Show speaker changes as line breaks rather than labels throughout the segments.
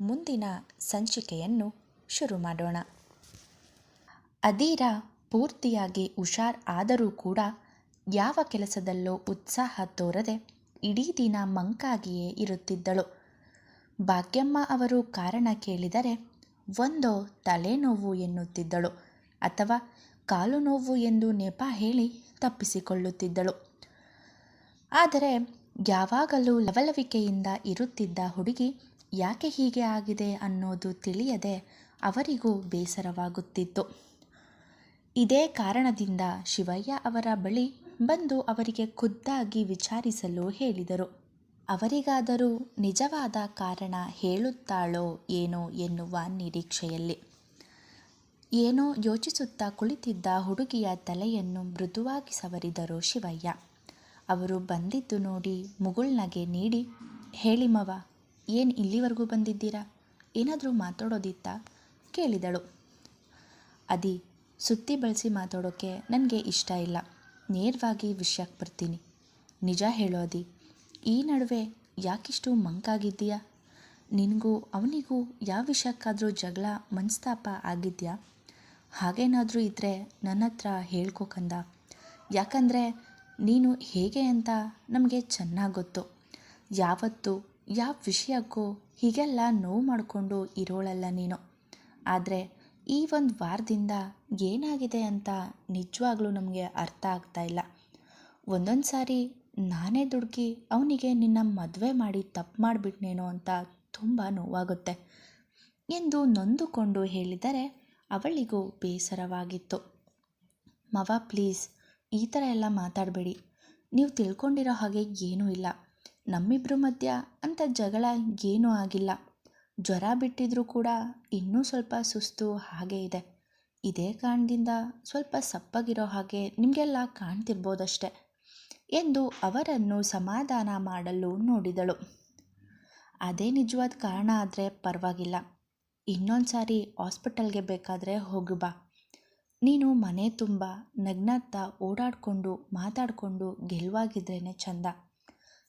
ಮುಂದಿನ ಸಂಚಿಕೆಯನ್ನು ಶುರು ಮಾಡೋಣ. ಅದೀರ ಪೂರ್ತಿಯಾಗಿ ಹುಷಾರ್ ಆದರೂ ಕೂಡ ಯಾವ ಕೆಲಸದಲ್ಲೂ ಉತ್ಸಾಹ ತೋರದೆ ಇಡೀ ದಿನ ಮಂಕಾಗಿಯೇ ಇರುತ್ತಿದ್ದಳು. ಭಾಗ್ಯಮ್ಮ ಅವರು ಕಾರಣ ಕೇಳಿದರೆ ಒಂದೋ ತಲೆನೋವು ಎನ್ನುತ್ತಿದ್ದಳು ಅಥವಾ ಕಾಲು ನೋವು ಎಂದು ನೆಪ ಹೇಳಿ ತಪ್ಪಿಸಿಕೊಳ್ಳುತ್ತಿದ್ದಳು. ಆದರೆ ಯಾವಾಗಲೂ ಲವಲವಿಕೆಯಿಂದ ಇರುತ್ತಿದ್ದ ಹುಡುಗಿ ಯಾಕೆ ಹೀಗೆ ಆಗಿದೆ ಅನ್ನೋದು ತಿಳಿಯದೆ ಅವರಿಗೂ ಬೇಸರವಾಗುತ್ತಿತ್ತು. ಇದೇ ಕಾರಣದಿಂದ ಶಿವಯ್ಯ ಅವರ ಬಳಿ ಬಂದು ಅವರಿಗೆ ಖುದ್ದಾಗಿ ವಿಚಾರಿಸಲು ಹೇಳಿದರು. ಅವರಿಗಾದರೂ ನಿಜವಾದ ಕಾರಣ ಹೇಳುತ್ತಾಳೋ ಏನೋ ಎನ್ನುವ ನಿರೀಕ್ಷೆಯಲ್ಲಿ. ಏನೋ ಯೋಚಿಸುತ್ತಾ ಕುಳಿತಿದ್ದ ಹುಡುಗಿಯ ತಲೆಯನ್ನು ಮೃದುವಾಗಿ ಸವರಿದರು ಶಿವಯ್ಯ. ಅವರು ಬಂದಿದ್ದು ನೋಡಿ ಮುಗುಳ್ನಗೆ ನೀಡಿ, ಹೇಳಿ ಮವ ಏನು ಇಲ್ಲಿವರೆಗೂ ಬಂದಿದ್ದೀರಾ? ಏನಾದರೂ ಮಾತಾಡೋದಿತ್ತಾ? ಕೇಳಿದಳು. ಅದಿ, ಸುತ್ತಿ ಬಳಸಿ ಮಾತಾಡೋಕ್ಕೆ ನನಗೆ ಇಷ್ಟ ಇಲ್ಲ. ನೇರವಾಗಿ ವಿಷಯಕ್ಕೆ ಬರ್ತೀನಿ. ನಿಜ ಹೇಳೋ ಅದಿ, ಈ ನಡುವೆ ಯಾಕಿಷ್ಟು ಮಂಕಾಗಿದ್ದೀಯಾ? ನಿನಗೂ ಅವನಿಗೂ ಯಾವ ವಿಷಯಕ್ಕಾದರೂ ಜಗಳ, ಮನಸ್ತಾಪ ಆಗಿದೆಯಾ? ಹಾಗೇನಾದರೂ ಇದ್ದರೆ ನನ್ನ ಹತ್ರ ಹೇಳ್ಕೊಕಂದ ಯಾಕಂದರೆ ನೀನು ಹೇಗೆ ಅಂತ ನಮಗೆ ಚೆನ್ನಾಗಿ ಗೊತ್ತು. ಯಾವತ್ತು ಯಾವ ವಿಷಯಕ್ಕೂ ಹೀಗೆಲ್ಲ ನೋವು ಮಾಡಿಕೊಂಡು ಇರೋಳಲ್ಲ ನೀನು. ಆದರೆ ಈ ಒಂದು ವಾರದಿಂದ ಏನಾಗಿದೆ ಅಂತ ನಿಜವಾಗ್ಲೂ ನಮಗೆ ಅರ್ಥ ಆಗ್ತಾ ಇಲ್ಲ. ಒಂದೊಂದು ಸಾರಿ ನಾನೇ ದುಡುಕಿ ಅವನಿಗೆ ನಿನ್ನ ಮದುವೆ ಮಾಡಿ ತಪ್ಪು ಮಾಡಿಬಿಟ್ನೇನೋ ಅಂತ ತುಂಬ ನೋವಾಗುತ್ತೆ. ಎಂದು ನೊಂದುಕೊಂಡು ಹೇಳಿದರೆ ಅವಳಿಗೂ ಬೇಸರವಾಗಿತ್ತು. ಮವ, ಪ್ಲೀಸ್ ಈ ಥರ ಎಲ್ಲ ಮಾತಾಡಬೇಡಿ. ನೀವು ತಿಳ್ಕೊಂಡಿರೋ ಹಾಗೆ ಏನೂ ಇಲ್ಲ. ನಮ್ಮಿಬ್ಬರ ಮಧ್ಯ ಅಂಥ ಜಗಳ ಏನೂ ಆಗಿಲ್ಲ. ಜ್ವರ ಬಿಟ್ಟಿದ್ರೂ ಕೂಡ ಇನ್ನೂ ಸ್ವಲ್ಪ ಸುಸ್ತು ಹಾಗೆ ಇದೆ. ಇದೇ ಕಾರಣದಿಂದ ಸ್ವಲ್ಪ ಸಪ್ಪಗಿರೋ ಹಾಗೆ ನಿಮಗೆಲ್ಲ ಕಾಣ್ತಿರ್ಬೋದಷ್ಟೆ ಎಂದು ಅವರನ್ನು ಸಮಾಧಾನ ಮಾಡಲು ನೋಡಿದಳು. ಅದೇ ನಿಜವಾದ ಕಾರಣ ಆದರೆ ಪರವಾಗಿಲ್ಲ. ಇನ್ನೊಂದು ಸಾರಿ ಹಾಸ್ಪಿಟಲ್ಗೆ ಬೇಕಾದರೆ ಹೋಗು ಬಾ. ನೀನು ಮನೆ ತುಂಬ ನಗ್ನತ್ತ ಓಡಾಡಿಕೊಂಡು ಮಾತಾಡಿಕೊಂಡು ಗೆಲುವಾಗಿದ್ರೇ ಚಂದ.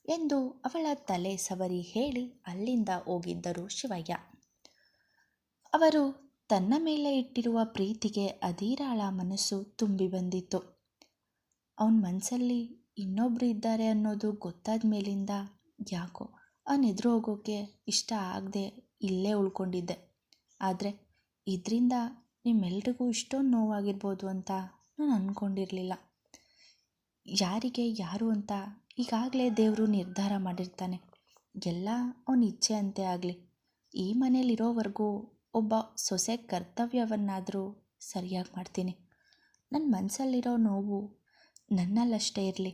ಎಂದು ಅವಳ ತಲೆ ಸವರಿ ಹೇಳಿ ಅಲ್ಲಿಂದ ಹೋಗಿದ್ದರು ಶಿವಯ್ಯ. ಅವರು ತನ್ನ ಮೇಲೆ ಇಟ್ಟಿರುವ ಪ್ರೀತಿಗೆ ಅಧೀರಾಳ ಮನಸ್ಸು ತುಂಬಿ ಬಂದಿತ್ತು. ಅವನ ಮನಸ್ಸಲ್ಲಿ ಇನ್ನೊಬ್ಬರು ಇದ್ದಾರೆ ಅನ್ನೋದು ಗೊತ್ತಾದ ಮೇಲಿಂದ ಯಾಕೋ ಅವನ ಎದುರು ಹೋಗೋಕ್ಕೆ ಇಷ್ಟ ಆಗದೆ ಇಲ್ಲೇ ಉಳ್ಕೊಂಡಿದ್ದೆ. ಆದರೆ ಇದರಿಂದ ನಿಮ್ಮೆಲ್ರಿಗೂ ಇಷ್ಟೊಂದು ನೋವಾಗಿರ್ಬೋದು ಅಂತ ನಾನು ಅಂದ್ಕೊಂಡಿರಲಿಲ್ಲ ಯಾರಿಗೆ ಯಾರು ಅಂತ ಈಗಾಗಲೇ ದೇವರು ನಿರ್ಧಾರ ಮಾಡಿರ್ತಾನೆ. ಎಲ್ಲ ಅವನ ಇಚ್ಛೆ ಅಂತೆ ಆಗಲಿ. ಈ ಮನೇಲಿರೋವರೆಗೂ ಒಬ್ಬ ಸೊಸೆ ಕರ್ತವ್ಯವನ್ನಾದರೂ ಸರಿಯಾಗಿ ಮಾಡ್ತೀನಿ. ನನ್ನ ಮನಸ್ಸಲ್ಲಿರೋ ನೋವು ನನ್ನಲ್ಲಷ್ಟೇ ಇರಲಿ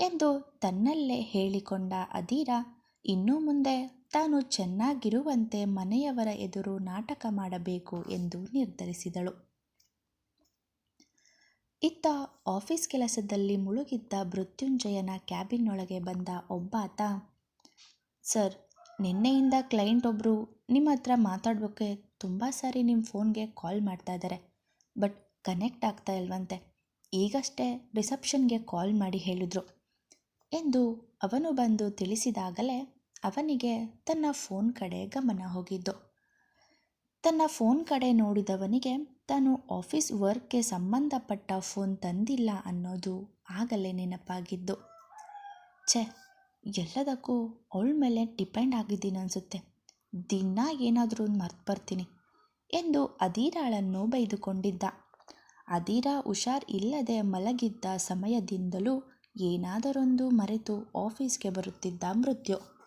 ಎಂದು ತನ್ನಲ್ಲೇ ಹೇಳಿಕೊಂಡ ಅಧೀರ ಇನ್ನು ಮುಂದೆ ತಾನು ಚೆನ್ನಾಗಿರುವಂತೆ ಮನೆಯವರ ಎದುರು ನಾಟಕ ಮಾಡಬೇಕು ಎಂದು ನಿರ್ಧರಿಸಿದಳು. ಇತ್ತ ಆಫೀಸ್ ಕೆಲಸದಲ್ಲಿ ಮುಳುಗಿದ್ದ ಮೃತ್ಯುಂಜಯನ ಕ್ಯಾಬಿನ್ನೊಳಗೆ ಬಂದ ಒಬ್ಬಾತ ಸರ್, ನಿನ್ನೆಯಿಂದ ಕ್ಲೈಂಟ್ ಒಬ್ಬರು ನಿಮ್ಮ ಹತ್ರ ಮಾತಾಡೋಕ್ಕೆ ತುಂಬ ಸಾರಿ ನಿಮ್ಮ ಫೋನ್ಗೆ ಕಾಲ್ ಮಾಡ್ತಾ ಇದ್ದಾರೆ ಬಟ್ ಕನೆಕ್ಟ್ ಆಗ್ತಾ ಇಲ್ವಂತೆ. ಈಗಷ್ಟೇ ರಿಸೆಪ್ಷನ್ಗೆ ಕಾಲ್ ಮಾಡಿ ಹೇಳಿದ್ರು. ಎಂದು ಅವನು ಬಂದು ತಿಳಿಸಿದಾಗಲೇ ಅವನಿಗೆ ತನ್ನ ಫೋನ್ ಕಡೆ ಗಮನ ಹೋಗಿದ್ದು. ತನ್ನ ಫೋನ್ ಕಡೆ ನೋಡಿದವನಿಗೆ, ತಾನು ಆಫೀಸ್ ವರ್ಕ್ಗೆ ಸಂಬಂಧಪಟ್ಟ ಫೋನ್ ತಂದಿಲ್ಲ ಅನ್ನೋದು ಆಗಲೇ ನೆನಪಾಗಿದ್ದು. ಛೆ, ಎಲ್ಲದಕ್ಕೂ ಅವಳ ಮೇಲೆ ಡಿಪೆಂಡ್ ಆಗಿದ್ದೀನಿ ಅನಿಸುತ್ತೆ. ದಿನ ಏನಾದರೂ ಮರ್ತು ಬರ್ತೀನಿ ಎಂದು ಅದೀರಾಳನ್ನು ಬೈದುಕೊಂಡಿದ್ದ. ಅದೀರಾ ಹುಷಾರ್ ಇಲ್ಲದೆ ಮಲಗಿದ್ದ ಸಮಯದಿಂದಲೂ ಏನಾದರೊಂದು ಮರೆತು ಆಫೀಸ್ಗೆ ಬರುತ್ತಿದ್ದ ಮೃತ್ಯು.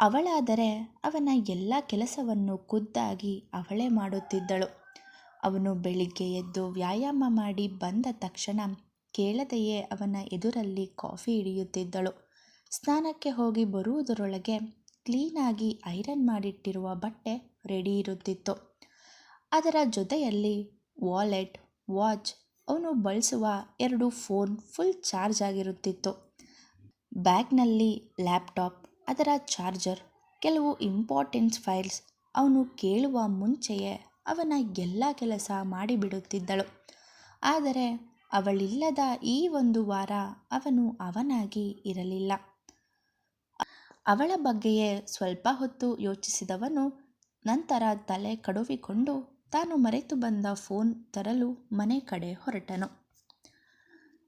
ಅವಳಾದರೆ ಅವನ ಎಲ್ಲ ಕೆಲಸವನ್ನು ಖುದ್ದಾಗಿ ಅವಳೇ ಮಾಡುತ್ತಿದ್ದಳು. ಅವನು ಬೆಳಿಗ್ಗೆ ಎದ್ದು ವ್ಯಾಯಾಮ ಮಾಡಿ ಬಂದ ತಕ್ಷಣ ಕೇಳದೆಯೇ ಅವನ ಎದುರಲ್ಲಿ ಕಾಫಿ ಹಿಡಿಯುತ್ತಿದ್ದಳು. ಸ್ನಾನಕ್ಕೆ ಹೋಗಿ ಬರುವುದರೊಳಗೆ ಕ್ಲೀನಾಗಿ ಐರನ್ ಮಾಡಿಟ್ಟಿರುವ ಬಟ್ಟೆ ರೆಡಿ ಇರುತ್ತಿತ್ತು. ಅದರ ಜೊತೆಯಲ್ಲಿ ವಾಲೆಟ್, ವಾಚ್, ಅವನು ಬಳಸುವ ಎರಡು ಫೋನ್ ಫುಲ್ ಚಾರ್ಜ್ ಆಗಿರುತ್ತಿತ್ತು. ಬ್ಯಾಗ್ನಲ್ಲಿ ಲ್ಯಾಪ್ಟಾಪ್ ಅದರ ಚಾರ್ಜರ್ ಕೆಲವು ಇಂಪಾರ್ಟೆಂಟ್ಸ್ ಫೈಲ್ಸ್ ಅವನು ಕೇಳುವ ಮುಂಚೆಯೇ ಅವನ ಎಲ್ಲ ಕೆಲಸ ಮಾಡಿಬಿಡುತ್ತಿದ್ದಳು. ಆದರೆ ಅವಳಿಲ್ಲದ ಈ ಒಂದು ವಾರ ಅವನು ಅವನಾಗಿ ಇರಲಿಲ್ಲ. ಅವಳ ಬಗ್ಗೆಯೇ ಸ್ವಲ್ಪ ಹೊತ್ತು ಯೋಚಿಸಿದವನು ನಂತರ ತಲೆ ಕಡುವಿಕೊಂಡು ತಾನು ಮರೆತು ಬಂದ ಫೋನ್ ತರಲು ಮನೆ ಕಡೆ ಹೊರಟನು.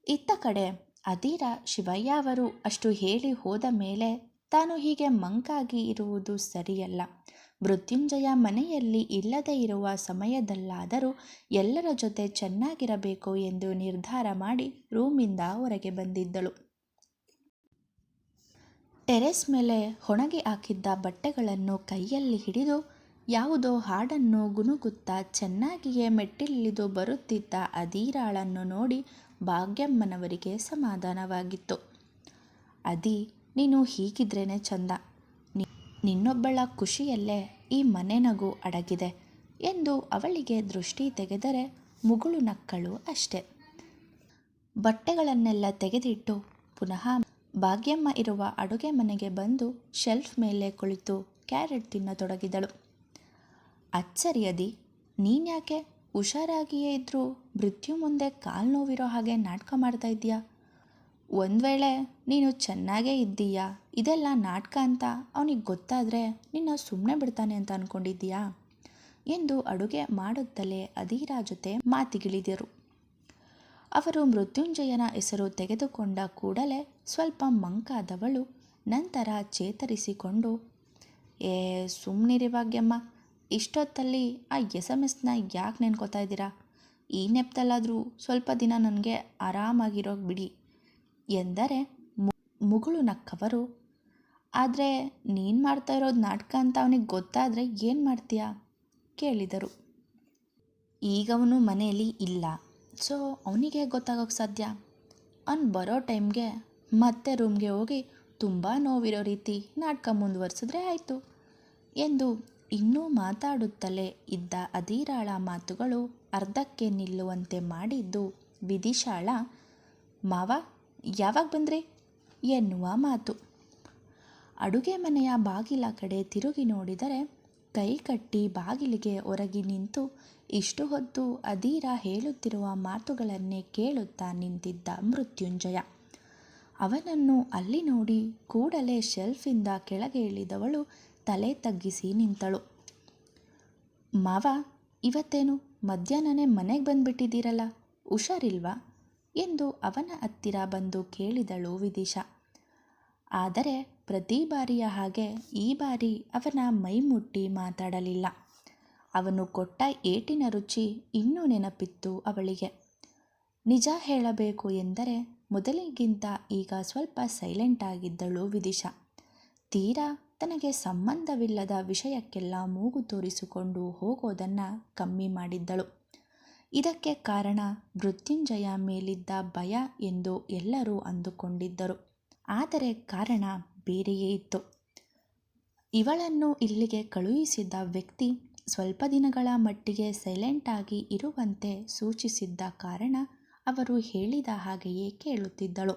ಇತ್ತ ಕಡೆ ಅದೀರ ಶಿವಯ್ಯ ಅವರು ಅಷ್ಟು ಹೇಳಿ ಹೋದ ಮೇಲೆ ತಾನು ಹೀಗೆ ಮಂಕಾಗಿ ಇರುವುದು ಸರಿಯಲ್ಲ. ಮೃತ್ಯುಂಜಯ ಮನೆಯಲ್ಲಿ ಇಲ್ಲದೇ ಇರುವ ಸಮಯದಲ್ಲಾದರೂ ಎಲ್ಲರ ಜೊತೆ ಚೆನ್ನಾಗಿರಬೇಕು ಎಂದು ನಿರ್ಧಾರ ಮಾಡಿ ರೂಮಿಂದ ಹೊರಗೆ ಬಂದಿದ್ದಳು. ಟೆರೆಸ್ ಮೇಲೆ ಹೊಣಗಿ ಹಾಕಿದ್ದ ಬಟ್ಟೆಗಳನ್ನು ಕೈಯಲ್ಲಿ ಹಿಡಿದು ಯಾವುದೋ ಹಾಡನ್ನು ಗುನುಗುತ್ತಾ ಚೆನ್ನಾಗಿಯೇ ಮೆಟ್ಟಿಲಿದು ಬರುತ್ತಿದ್ದ ಅದೀರಾಳನ್ನು ನೋಡಿ ಭಾಗ್ಯಮ್ಮನವರಿಗೆ ಸಮಾಧಾನವಾಗಿತ್ತು. ಅದಿ ನೀನು ಹೀಗಿದ್ರೇ ಚಂದ. ನಿನ್ನೊಬ್ಬಳ ಖುಷಿಯಲ್ಲೇ ಈ ಮನೆ ನಗು ಅಡಗಿದೆ ಎಂದು ಅವಳಿಗೆ ದೃಷ್ಟಿ ತೆಗೆದರೆ ಮುಗುಳು ನಕ್ಕಳು ಅಷ್ಟೆ. ಬಟ್ಟೆಗಳನ್ನೆಲ್ಲ ತೆಗೆದಿಟ್ಟು ಪುನಃ ಭಾಗ್ಯಮ್ಮ ಇರುವ ಅಡುಗೆ ಮನೆಗೆ ಬಂದು ಶೆಲ್ಫ್ ಮೇಲೆ ಕುಳಿತು ಕ್ಯಾರೆಟ್ ತಿನ್ನತೊಡಗಿದಳು. ಅಚ್ಚರಿಯದಿ, ನೀನ್ಯಾಕೆ ಹುಷಾರಾಗಿಯೇ ಇದ್ರೂ ಮೃತ್ಯು ಮುಂದೆ ಕಾಲು ನೋವಿರೋ ಹಾಗೆ ನಾಟಕ ಮಾಡ್ತಾ ಇದ್ದೀಯಾ? ಒಂದು ವೇಳೆ ನೀನು ಚೆನ್ನಾಗೇ ಇದ್ದೀಯಾ? ಇದೆಲ್ಲ ನಾಟಕ ಅಂತ ಅವನಿಗೆ ಗೊತ್ತಾದರೆ ನಿನ್ನ ಸುಮ್ಮನೆ ಬಿಡ್ತಾನೆ ಅಂತ ಅಂದ್ಕೊಂಡಿದ್ದೀಯಾ ಎಂದು ಅಡುಗೆ ಮಾಡುತ್ತಲೇ ಅಧೀರ ಜೊತೆ ಮಾತಿಗಿಳಿದರು. ಅವರು ಮೃತ್ಯುಂಜಯನ ಹೆಸರು ತೆಗೆದುಕೊಂಡ ಕೂಡಲೇ ಸ್ವಲ್ಪ ಮಂಕಾದವಳು ನಂತರ ಚೇತರಿಸಿಕೊಂಡು, ಏ ಸುಮ್ಮನಿರಿ ಭಾಗ್ಯಮ್ಮ. ಇಷ್ಟೊತ್ತಲ್ಲಿ ಆ ಎಸ್ ಎಂ ಎಸ್ನ ಯಾಕೆ ನೆನ್ಕೋತಾ ಇದ್ದೀರಾ? ಈ ನೆಪದಲ್ಲಾದರೂ ಸ್ವಲ್ಪ ದಿನ ನನಗೆ ಆರಾಮಾಗಿರೋಗಿ ಬಿಡಿ. ಎಂದರೆ ಮುಗುಳು ನಕ್ಕವರು. ಆದರೆ ನೀನು ಮಾಡ್ತಾ ಇರೋದು ನಾಟಕ ಅಂತ ಅವನಿಗೆ ಗೊತ್ತಾದರೆ ಏನು ಮಾಡ್ತೀಯ? ಕೇಳಿದರು. ಈಗ ಅವನು ಮನೆಯಲ್ಲಿ ಇಲ್ಲ. ಸೊ ಅವನಿಗೆ ಗೊತ್ತಾಗೋಕ್ಕೆ ಸಾಧ್ಯ? ಅವ್ನು ಬರೋ ಟೈಮ್ಗೆ ಮತ್ತೆ ರೂಮ್ಗೆ ಹೋಗಿ ತುಂಬ ನೋವಿರೋ ರೀತಿ ನಾಟಕ ಮುಂದುವರಿಸಿದ್ರೆ ಆಯಿತು. ಎಂದು ಇನ್ನೂ ಮಾತಾಡುತ್ತಲೇ ಇದ್ದ ಅಧೀರಾಳ ಮಾತುಗಳು ಅರ್ಧಕ್ಕೆ ನಿಲ್ಲುವಂತೆ ಮಾಡಿದ್ದು ವಿದಿಶಾಳ ಮಾವ ಯಾವಾಗ ಬಂದ್ರಿ? ಎನ್ನುವ ಮಾತು. ಅಡುಗೆ ಮನೆಯ ಬಾಗಿಲ ಕಡೆ ತಿರುಗಿ ನೋಡಿದರೆ ಕೈ ಕಟ್ಟಿ ಬಾಗಿಲಿಗೆ ಒರಗಿ ನಿಂತು ಇಷ್ಟು ಹೊತ್ತು ಅಧೀರ ಹೇಳುತ್ತಿರುವ ಮಾತುಗಳನ್ನೇ ಕೇಳುತ್ತಾ ನಿಂತಿದ್ದ ಮೃತ್ಯುಂಜಯ. ಅವನನ್ನು ಅಲ್ಲಿ ನೋಡಿ ಕೂಡಲೇ ಶೆಲ್ಫಿಂದ ಕೆಳಗೆ ಇಳಿದವಳು ತಲೆ ತಗ್ಗಿಸಿ ನಿಂತಳು. ಮಾವ, ಇವತ್ತೇನು ಮಧ್ಯಾಹ್ನನೇ ಮನೆಗೆ ಬಂದುಬಿಟ್ಟಿದ್ದೀರಲ್ಲ? ಹುಷಾರಿಲ್ವಾ? ಎಂದು ಅವನ ಹತ್ತಿರ ಬಂದು ಕೇಳಿದಳು ವಿದಿಶ. ಆದರೆ ಪ್ರತಿ ಬಾರಿಯ ಹಾಗೆ ಈ ಬಾರಿ ಅವನ ಮೈಮುಟ್ಟಿ ಮಾತಾಡಲಿಲ್ಲ. ಅವನು ಕೊಟ್ಟ ಏಟಿನ ರುಚಿ ಇನ್ನೂ ನೆನಪಿತ್ತು ಅವಳಿಗೆ. ನಿಜ ಹೇಳಬೇಕು ಎಂದರೆ ಮೊದಲಿಗಿಂತ ಈಗ ಸ್ವಲ್ಪ ಸೈಲೆಂಟ್ ಆಗಿದ್ದಳು ವಿದಿಶ. ತೀರಾ ತನಗೆ ಸಂಬಂಧವಿಲ್ಲದ ವಿಷಯಕ್ಕೆಲ್ಲ ಮೂಗು ತೋರಿಸಿಕೊಂಡು ಹೋಗೋದನ್ನು ಕಮ್ಮಿ ಮಾಡಿದ್ದಳು. ಇದಕ್ಕೆ ಕಾರಣ ಮೃತ್ಯುಂಜಯ ಮೇಲಿದ್ದ ಭಯ ಎಂದು ಎಲ್ಲರೂ ಅಂದುಕೊಂಡಿದ್ದರು. ಆದರೆ ಕಾರಣ ಬೇರೆಯೇ ಇತ್ತು. ಇವಳನ್ನು ಇಲ್ಲಿಗೆ ಕಳುಹಿಸಿದ್ದ ವ್ಯಕ್ತಿ ಸ್ವಲ್ಪ ದಿನಗಳ ಮಟ್ಟಿಗೆ ಸೈಲೆಂಟ್ ಆಗಿ ಇರುವಂತೆ ಸೂಚಿಸಿದ್ದ ಕಾರಣ ಅವರು ಹೇಳಿದ ಹಾಗೆಯೇ ಕೇಳುತ್ತಿದ್ದಳು.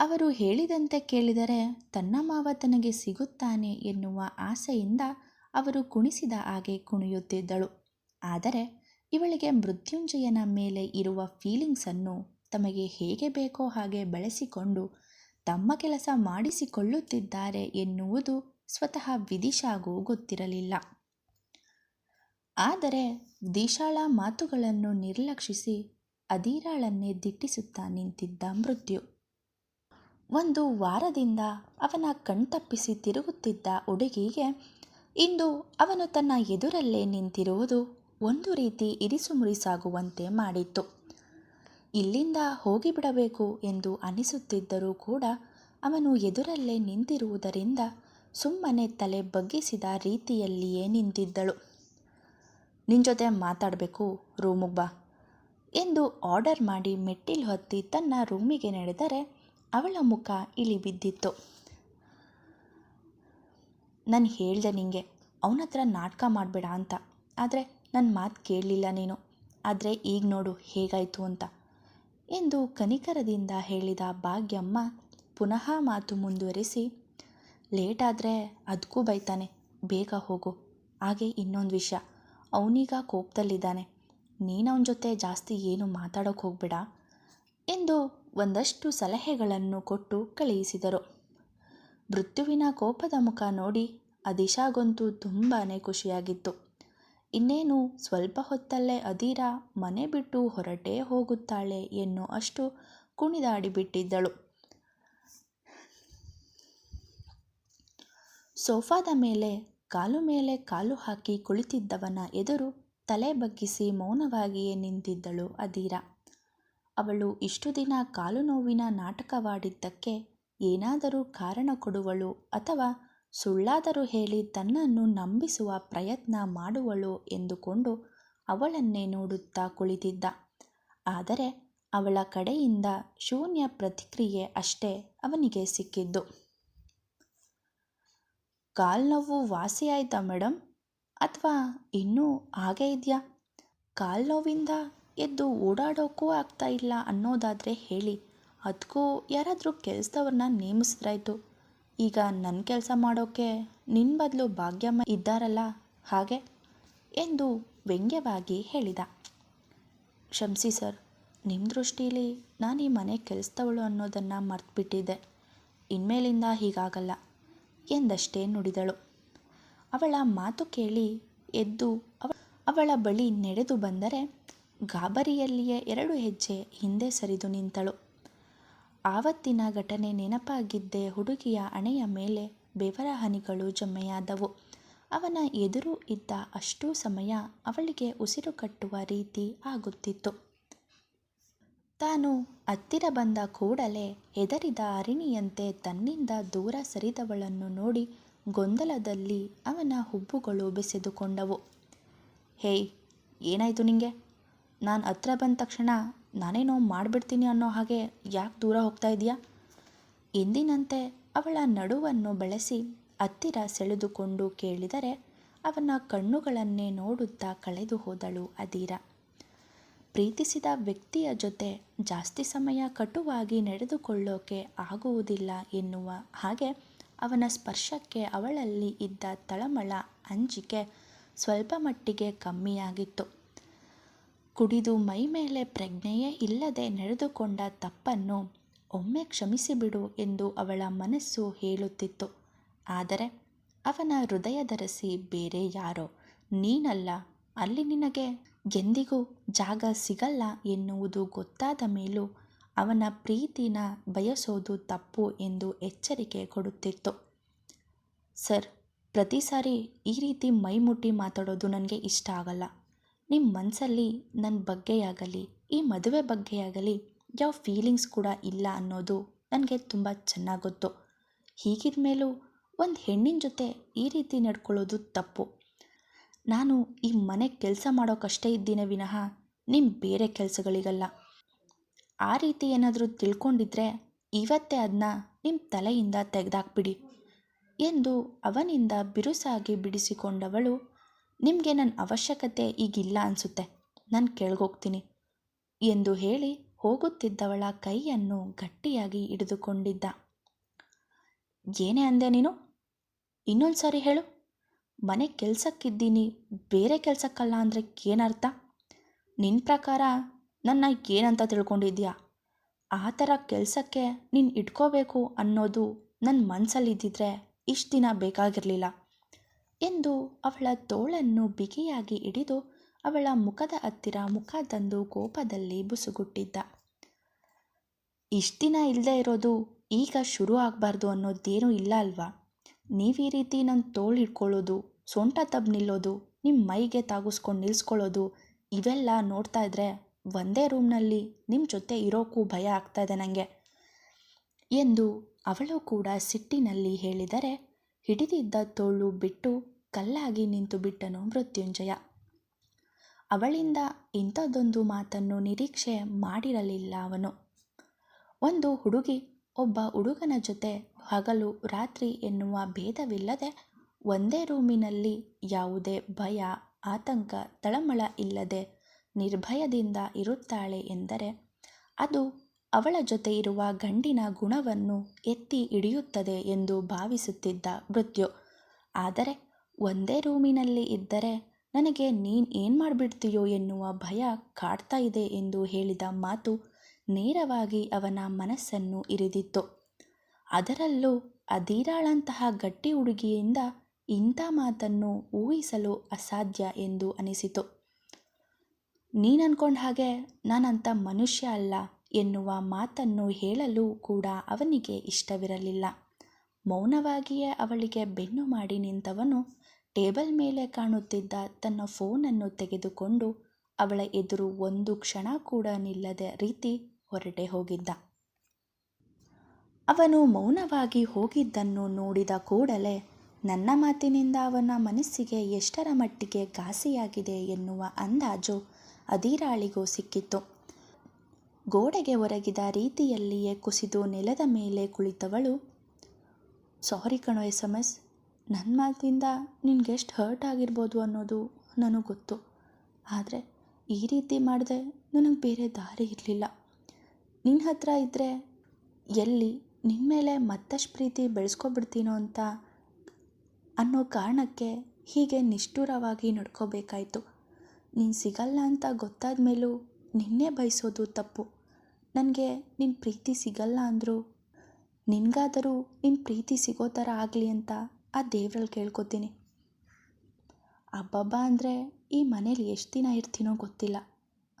ಅವರು ಹೇಳಿದಂತೆ ಕೇಳಿದರೆ ತನ್ನ ಮಾವ ತನಗೆ ಸಿಗುತ್ತಾನೆ ಎನ್ನುವ ಆಸೆಯಿಂದ ಅವರು ಕುಣಿಸಿದ ಹಾಗೆ ಕುಣಿಯುತ್ತಿದ್ದಳು. ಆದರೆ ಇವಳಿಗೆ ಮೃತ್ಯುಂಜಯನ ಮೇಲೆ ಇರುವ ಫೀಲಿಂಗ್ಸನ್ನು ತಮಗೆ ಹೇಗೆ ಬೇಕೋ ಹಾಗೆ ಬಳಸಿಕೊಂಡು ತಮ್ಮ ಕೆಲಸ ಮಾಡಿಸಿಕೊಳ್ಳುತ್ತಿದ್ದಾರೆ ಎನ್ನುವುದು ಸ್ವತಃ ವಿದಿಶಾಗೂ ಗೊತ್ತಿರಲಿಲ್ಲ. ಆದರೆ ದಿಶಾಳ ಮಾತುಗಳನ್ನು ನಿರ್ಲಕ್ಷಿಸಿ ಅಧೀರಾಳನ್ನೇ ದಿಟ್ಟಿಸುತ್ತಾ ನಿಂತಿದ್ದ ಮೃತ್ಯು. ಒಂದು ವಾರದಿಂದ ಅವನ ಕಣ್ತಪ್ಪಿಸಿ ತಿರುಗುತ್ತಿದ್ದ ಹುಡುಗಿಗೆ ಇಂದು ಅವನು ತನ್ನ ಎದುರಲ್ಲೇ ನಿಂತಿರುವುದು ಒಂದು ರೀತಿ ಇರಿಸುಮುರಿಸಾಗುವಂತೆ ಮಾಡಿತ್ತು. ಇಲ್ಲಿಂದ ಹೋಗಿಬಿಡಬೇಕು ಎಂದು ಅನಿಸುತ್ತಿದ್ದರೂ ಕೂಡ ಅವನು ಎದುರಲ್ಲೇ ನಿಂತಿರುವುದರಿಂದ ಸುಮ್ಮನೆ ತಲೆ ಬಗ್ಗಿಸಿದ ರೀತಿಯಲ್ಲಿಯೇ ನಿಂತಿದ್ದಳು. ನಿನ್ನ ಜೊತೆ ಮಾತಾಡಬೇಕು, ರೂಮಿಗೆ ಎಂದು ಆರ್ಡರ್ ಮಾಡಿ ಮೆಟ್ಟಿಲು ಹತ್ತಿ ತನ್ನ ರೂಮಿಗೆ ನಡೆದರೆ ಅವಳ ಮುಖ ಇಳಿಬಿದ್ದಿತ್ತು. ನಾನು ಹೇಳಿದೆ ನಿಂಗೆ ಅವನ ಹತ್ರ ನಾಟಕ ಮಾಡಬೇಡ ಅಂತ. ಆದರೆ ನನ್ನ ಮಾತು ಕೇಳಲಿಲ್ಲ ನೀನು. ಆದರೆ ಈಗ ನೋಡು ಹೇಗಾಯಿತು ಅಂತ. ಎಂದು ಕನಿಕರದಿಂದ ಹೇಳಿದ ಭಾಗ್ಯಮ್ಮ ಪುನಃ ಮಾತು ಮುಂದುವರಿಸಿ ಲೇಟಾದರೆ ಅದಕ್ಕೂ ಬೈತಾನೆ. ಬೇಗ ಹೋಗು. ಹಾಗೆ ಇನ್ನೊಂದು ವಿಷಯ. ಅವನೀಗ ಕೋಪದಲ್ಲಿದ್ದಾನೆ. ನೀನು ಅವನ ಜೊತೆ ಜಾಸ್ತಿ ಏನು ಮಾತಾಡೋಕೆ ಹೋಗಬೇಡ ಎಂದು ಒಂದಷ್ಟು ಸಲಹೆಗಳನ್ನು ಕೊಟ್ಟು ಕಳುಹಿಸಿದರು. ಮೃತ್ಯುವಿನ ಕೋಪದ ಮುಖ ನೋಡಿ ಅದಿಶಾಗಂತೂ ತುಂಬಾ ಖುಷಿಯಾಗಿತ್ತು. ಇನ್ನೇನು ಸ್ವಲ್ಪ ಹೊತ್ತಲ್ಲೇ ಅದೀರ ಮನೆ ಬಿಟ್ಟು ಹೊರಟೇ ಹೋಗುತ್ತಾಳೆ ಎನ್ನೋ ಅಷ್ಟು ಕುಣಿದಾಡಿಬಿಟ್ಟಿದ್ದಳು. ಸೋಫಾದ ಮೇಲೆ ಕಾಲು ಮೇಲೆ ಕಾಲು ಹಾಕಿ ಕುಳಿತಿದ್ದವನ ಎದುರು ತಲೆ ಬಗ್ಗಿಸಿ ಮೌನವಾಗಿಯೇ ನಿಂತಿದ್ದಳು ಅದೀರ ಅವಳು ಇಷ್ಟು ದಿನ ಕಾಲು ನೋವಿನ ನಾಟಕವಾಡಿದ್ದಕ್ಕೆ ಏನಾದರೂ ಕಾರಣ ಕೊಡುವಳು ಅಥವಾ ಸುಳ್ಳಾದರೂ ಹೇಳಿ ತನ್ನನ್ನು ನಂಬಿಸುವ ಪ್ರಯತ್ನ ಮಾಡುವಳು ಎಂದುಕೊಂಡು ಅವಳನ್ನೇ ನೋಡುತ್ತಾ ಕುಳಿತಿದ್ದ. ಆದರೆ ಅವಳ ಕಡೆಯಿಂದ ಶೂನ್ಯ ಪ್ರತಿಕ್ರಿಯೆ ಅಷ್ಟೇ ಅವನಿಗೆ ಸಿಕ್ಕಿದ್ದು. ಕಾಲ್ನೋವು ವಾಸಿಯಾಯ್ತಾ ವಾಸಿ ಮೇಡಮ್ ಅಥವಾ ಇನ್ನೂ ಹಾಗೆ ಇದೆಯಾ? ಕಾಲ್ನೋವಿಂದ ಎದ್ದು ಓಡಾಡೋಕ್ಕೂ ಆಗ್ತಾ ಇಲ್ಲ ಅನ್ನೋದಾದರೆ ಹೇಳಿ ಅದಕ್ಕೂ ಯಾರಾದರೂ ಕೆಲಸದವ್ರನ್ನ ನೇಮಿಸಿದ್ರಾಯ್ತು. ಈಗ ನನ್ನ ಕೆಲಸ ಮಾಡೋಕ್ಕೆ ನಿನ್ನ ಬದಲು ಭಾಗ್ಯಮ್ಮ ಇದ್ದಾರಲ್ಲ, ಹಾಗೆ? ಎಂದು ವ್ಯಂಗ್ಯವಾಗಿ ಹೇಳಿದ. ಕ್ಷಮಿಸಿ ಸರ್ ನಿಮ್ಮ ದೃಷ್ಟಿಲಿ ನಾನು ಈ ಮನೆ ಕೆಲಸದವಳು ಅನ್ನೋದನ್ನು ಮರ್ತುಬಿಟ್ಟಿದ್ದೆ. ಇನ್ಮೇಲಿಂದ ಹೀಗಾಗಲ್ಲ ಎಂದಷ್ಟೇ ನುಡಿದಳು. ಅವಳ ಮಾತು ಕೇಳಿ ಎದ್ದು ಅವಳ ಬಳಿ ನಡೆದು ಬಂದರೆ ಗಾಬರಿಯಲ್ಲಿಯೇ ಎರಡು ಹೆಜ್ಜೆ ಹಿಂದೆ ಸರಿದು ನಿಂತಳು. ಆವತ್ತಿನ ಘಟನೆ ನೆನಪಾಗಿದ್ದೇ ಹುಡುಗಿಯ ಹಣೆಯ ಮೇಲೆ ಬೆವರ ಹನಿಗಳು ಜಮೆಯಾದವು. ಅವನ ಎದುರು ಇದ್ದ ಅಷ್ಟೂ ಸಮಯ ಅವಳಿಗೆ ಉಸಿರು ಕಟ್ಟುವ ರೀತಿ ಆಗುತ್ತಿತ್ತು. ತಾನು ಹತ್ತಿರ ಬಂದ ಕೂಡಲೇ ಹೆದರಿದ ಅರಿಣಿಯಂತೆ ತನ್ನಿಂದ ದೂರ ಸರಿದವಳನ್ನು ನೋಡಿ ಗೊಂದಲದಲ್ಲಿ ಅವನ ಹುಬ್ಬುಗಳು ಬೆಸೆದುಕೊಂಡವು. ಹೇಯ್, ಏನಾಯಿತು ನಿಂಗೆ? ನಾನು ಹತ್ರ ಬಂದ ತಕ್ಷಣ ನಾನೇನೋ ಮಾಡಿಬಿಡ್ತೀನಿ ಅನ್ನೋ ಹಾಗೆ ಯಾಕೆ ದೂರ ಹೋಗ್ತಾ ಇದೆಯಾ? ಎಂದಿನಂತೆ ಅವಳ ನಡುವನ್ನು ಬಳಸಿ ಹತ್ತಿರ ಸೆಳೆದುಕೊಂಡು ಕೇಳಿದರೆ ಅವನ ಕಣ್ಣುಗಳನ್ನೇ ನೋಡುತ್ತಾ ಕಳೆದು ಹೋದಳು ಅದೀರ ಪ್ರೀತಿಸಿದ ವ್ಯಕ್ತಿಯ ಜೊತೆ ಜಾಸ್ತಿ ಸಮಯ ಕಟುವಾಗಿ ನಡೆದುಕೊಳ್ಳೋಕೆ ಆಗುವುದಿಲ್ಲ ಎನ್ನುವ ಹಾಗೆ ಅವನ ಸ್ಪರ್ಶಕ್ಕೆ ಅವಳಲ್ಲಿ ಇದ್ದ ತಳಮಳ ಅಂಜಿಕೆ ಸ್ವಲ್ಪ ಮಟ್ಟಿಗೆ ಕಮ್ಮಿಯಾಗಿತ್ತು. ಕುಡಿದು ಮೈಮೇಲೆ ಪ್ರಜ್ಞೆಯೇ ಇಲ್ಲದೆ ನಡೆದುಕೊಂಡ ತಪ್ಪನ್ನು ಒಮ್ಮೆ ಕ್ಷಮಿಸಿಬಿಡು ಎಂದು ಅವಳ ಮನಸ್ಸು ಹೇಳುತ್ತಿತ್ತು. ಆದರೆ ಅವನ ಹೃದಯ ಧರಿಸಿ ಬೇರೆ ಯಾರೋ, ನೀನಲ್ಲ, ಅಲ್ಲಿ ನಿನಗೆ ಎಂದಿಗೂ ಜಾಗ ಸಿಗಲ್ಲ ಎನ್ನುವುದು ಗೊತ್ತಾದ ಮೇಲೂ ಅವನ ಪ್ರೀತಿನ ಬಯಸೋದು ತಪ್ಪು ಎಂದು ಎಚ್ಚರಿಕೆ ಕೊಡುತ್ತಿತ್ತು. ಸರ್, ಪ್ರತಿ ಸಾರಿ ಈ ರೀತಿ ಮೈಮುಟ್ಟಿ ಮಾತಾಡೋದು ನನಗೆ ಇಷ್ಟ ಆಗಲ್ಲ. ನಿಮ್ಮ ಮನಸ್ಸಲ್ಲಿ ನನ್ನ ಬಗ್ಗೆಯಾಗಲಿ, ಈ ಮದುವೆ ಬಗ್ಗೆಯಾಗಲಿ ಯಾವ ಫೀಲಿಂಗ್ಸ್ ಕೂಡ ಇಲ್ಲ ಅನ್ನೋದು ನನಗೆ ತುಂಬ ಚೆನ್ನಾಗಿ ಗೊತ್ತು ಹೀಗಿದ ಮೇಲೂ ಒಂದು ಹೆಣ್ಣಿನ ಜೊತೆ ಈ ರೀತಿ ನಡ್ಕೊಳ್ಳೋದು ತಪ್ಪು. ನಾನು ಈ ಮನೆ ಕೆಲಸ ಮಾಡೋಕ್ಕಷ್ಟೇ ಇದ್ದೀನಿ ವಿನಃ ನಿಮ್ಮ ಬೇರೆ ಕೆಲಸಗಳಿಗಲ್ಲ. ಆ ರೀತಿ ಏನಾದರೂ ತಿಳ್ಕೊಂಡಿದ್ರೆ ಇವತ್ತೇ ಅದನ್ನ ನಿಮ್ಮ ತಲೆಯಿಂದ ತೆಗೆದಾಕ್ಬಿಡಿ. ಎಂದು ಅವನಿಂದ ಬಿರುಸಾಗಿ ಬಿಡಿಸಿಕೊಂಡವಳು ನಿಮಗೆ ನನ್ನ ಅವಶ್ಯಕತೆ ಈಗಿಲ್ಲ ಅನಿಸುತ್ತೆ. ನಾನು ಕೆಳಗೋಗ್ತೀನಿ. ಎಂದು ಹೇಳಿ ಹೋಗುತ್ತಿದ್ದವಳ ಕೈಯನ್ನು ಗಟ್ಟಿಯಾಗಿ ಹಿಡಿದುಕೊಂಡಿದ್ದ. ಏನೇ ಅಂದೆ ನೀನು? ಇನ್ನೊಂದು ಸಾರಿ ಹೇಳು. ಮನೆ ಕೆಲಸಕ್ಕಿದ್ದೀನಿ, ಬೇರೆ ಕೆಲಸಕ್ಕಲ್ಲ ಅಂದರೆ ಏನರ್ಥ? ನಿನ್ನ ಪ್ರಕಾರ ನನ್ನ ಏನಂತ ತಿಳ್ಕೊಂಡಿದ್ಯಾ? ಆ ಥರ ಕೆಲಸಕ್ಕೆ ನೀನು ಇಟ್ಕೋಬೇಕು ಅನ್ನೋದು ನನ್ನ ಮನಸ್ಸಲ್ಲಿದ್ದಿದ್ರೆ ಇಷ್ಟು ದಿನ ಬೇಕಾಗಿರಲಿಲ್ಲ. ಎಂದು ಅವಳ ತೋಳನ್ನು ಬಿಗಿಯಾಗಿ ಹಿಡಿದು ಅವಳ ಮುಖದ ಹತ್ತಿರ ಮುಖ ತಂದು ಕೋಪದಲ್ಲಿ ಬುಸುಗುಟ್ಟಿದ್ದ. ಇಷ್ಟಿನ ಇಲ್ಲದೆ ಇರೋದು ಈಗ ಶುರು ಆಗಬಾರ್ದು ಅನ್ನೋದೇನೂ ಇಲ್ಲ ಅಲ್ವಾ? ನೀವು ಈ ರೀತಿ ನನ್ನ ತೋಳು ಹಿಡ್ಕೊಳ್ಳೋದು, ಸೊಂಟ ತಬ್ ನಿಲ್ಲೋದು ನಿಮ್ಮ ಮೈಗೆ ತಾಗಿಸ್ಕೊಂಡು ನಿಲ್ಸ್ಕೊಳ್ಳೋದು, ಇವೆಲ್ಲ ನೋಡ್ತಾ ಇದ್ರೆ ಒಂದೇ ರೂಮ್ನಲ್ಲಿ ನಿಮ್ಮ ಜೊತೆ ಇರೋಕ್ಕೂ ಭಯ ಆಗ್ತಾ ಇದೆ ನನಗೆ ಎಂದು ಅವಳು ಕೂಡ ಸಿಟ್ಟಿನಲ್ಲಿ ಹೇಳಿದರೆ ಹಿಡಿದಿದ್ದ ತೋಳು ಬಿಟ್ಟು ಕಲ್ಲಾಗಿ ನಿಂತು ಬಿಟ್ಟನು ಮೃತ್ಯುಂಜಯ. ಅವಳಿಂದ ಇಂಥದ್ದೊಂದು ಮಾತನ್ನು ನಿರೀಕ್ಷೆ ಮಾಡಿರಲಿಲ್ಲ ಅವನು. ಒಂದು ಹುಡುಗಿ ಒಬ್ಬ ಹುಡುಗನ ಜೊತೆ ಹಗಲು ರಾತ್ರಿ ಎನ್ನುವ ಭೇದವಿಲ್ಲದೆ ಒಂದೇ ರೂಮಿನಲ್ಲಿ ಯಾವುದೇ ಭಯ, ಆತಂಕ, ತಳಮಳ ಇಲ್ಲದೆ ನಿರ್ಭಯದಿಂದ ಇರುತ್ತಾಳೆ ಎಂದರೆ ಅದು ಅವಳ ಜೊತೆ ಇರುವ ಗಂಡಿನ ಗುಣವನ್ನು ಎತ್ತಿ ಹಿಡಿಯುತ್ತದೆ ಎಂದು ಭಾವಿಸುತ್ತಿದ್ದ ಮೃತ್ಯು. ಆದರೆ ಒಂದೇ ರೂಮಿನಲ್ಲಿ ಇದ್ದರೆ ನನಗೆ ನೀನು ಏನು ಮಾಡಿಬಿಡ್ತೀಯೋ ಎನ್ನುವ ಭಯ ಕಾಡ್ತಾ ಇದೆ ಎಂದು ಹೇಳಿದ ಮಾತು ನೇರವಾಗಿ ಅವನ ಮನಸ್ಸನ್ನು ಇರಿದಿತ್ತು. ಅದರಲ್ಲೂ ಅಧೀರಾಳಂತಹ ಗಟ್ಟಿ ಹುಡುಗಿಯಿಂದ ಇಂಥ ಮಾತನ್ನು ಊಹಿಸಲು ಅಸಾಧ್ಯ ಎಂದು ಅನಿಸಿತು. ನೀನನ್ಕೊಂಡ ಹಾಗೆ ನಾನಂಥ ಮನುಷ್ಯ ಅಲ್ಲ ಎನ್ನುವ ಮಾತನ್ನು ಹೇಳಲು ಕೂಡ ಅವನಿಗೆ ಇಷ್ಟವಿರಲಿಲ್ಲ. ಮೌನವಾಗಿಯೇ ಅವಳಿಗೆ ಬೆನ್ನು ಮಾಡಿ ನಿಂತವನು ಟೇಬಲ್ ಮೇಲೆ ಕಾಣುತ್ತಿದ್ದ ತನ್ನ ಫೋನನ್ನು ತೆಗೆದುಕೊಂಡು ಅವಳ ಎದುರು ಒಂದು ಕ್ಷಣ ಕೂಡ ನಿಲ್ಲದ ರೀತಿ ಹೊರಟೆ ಹೋಗಿದ್ದ. ಅವನು ಮೌನವಾಗಿ ಹೋಗಿದ್ದನ್ನು ನೋಡಿದ ಕೂಡಲೇ ನನ್ನ ಮಾತಿನಿಂದ ಅವನ ಮನಸ್ಸಿಗೆ ಎಷ್ಟರ ಮಟ್ಟಿಗೆ ಘಾಸಿಯಾಗಿದೆ ಎನ್ನುವ ಅಂದಾಜು ಅದಿರಾಳಿಗೂ ಸಿಕ್ಕಿತ್ತು. ಗೋಡೆಗೆ ಒರಗಿದ ರೀತಿಯಲ್ಲಿಯೇ ಕುಸಿದು ನೆಲದ ಮೇಲೆ ಕುಳಿತವಳು, ಸಾರಿ ಕಣೋ ಎಸ್ ಎಂ ಎಸ್ ನನ್ನ ಮಾತಿಂದ ನಿನಗೆಷ್ಟು ಹರ್ಟ್ ಆಗಿರ್ಬೋದು ಅನ್ನೋದು ನನಗೆ ಗೊತ್ತು. ಆದರೆ ಈ ರೀತಿ ಮಾಡಿದೆ ನನಗೆ ಬೇರೆ ದಾರಿ ಇರಲಿಲ್ಲ. ನಿನ್ನ ಹತ್ರ ಇದ್ದರೆ ಎಲ್ಲಿ ನಿನ್ನ ಮೇಲೆ ಮತ್ತಷ್ಟು ಪ್ರೀತಿ ಬೆಳೆಸ್ಕೊಬಿಡ್ತೀನೋ ಅಂತ ಅನ್ನೋ ಕಾರಣಕ್ಕೆ ಹೀಗೆ ನಿಷ್ಠುರವಾಗಿ ನಡ್ಕೋಬೇಕಾಯಿತು. ನೀನು ಸಿಗಲ್ಲ ಅಂತ ಗೊತ್ತಾದ ಮೇಲೂ ನಿನ್ನೆ ಬಯಸೋದು ತಪ್ಪು. ನನಗೆ ನಿನ್ನ ಪ್ರೀತಿ ಸಿಗಲ್ಲ ಅಂದರೂ. ನಿನಗಾದರೂ ನಿನ್ನ ಪ್ರೀತಿ ಸಿಗೋ ಥರ ಆಗಲಿ ಅಂತ ಆ ದೇವ್ರಲ್ಲಿ ಕೇಳ್ಕೊತೀನಿ. ಅಬ್ಬಬ್ಬ ಅಂದರೆ ಈ ಮನೇಲಿ ಎಷ್ಟು ದಿನ ಇರ್ತೀನೋ ಗೊತ್ತಿಲ್ಲ.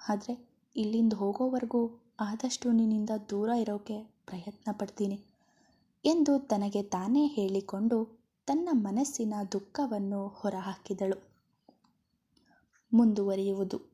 ಆದರೆ ಇಲ್ಲಿಂದ ಹೋಗೋವರೆಗೂ ಆದಷ್ಟು ನಿನ್ನಿಂದ ದೂರ ಇರೋಕ್ಕೆ ಪ್ರಯತ್ನ ಪಡ್ತೀನಿ ಎಂದು ತನಗೆ ತಾನೇ ಹೇಳಿಕೊಂಡು ತನ್ನ ಮನಸ್ಸಿನ ದುಃಖವನ್ನು ಹೊರಹಾಕಿದಳು. ಮುಂದುವರಿಯುವುದು.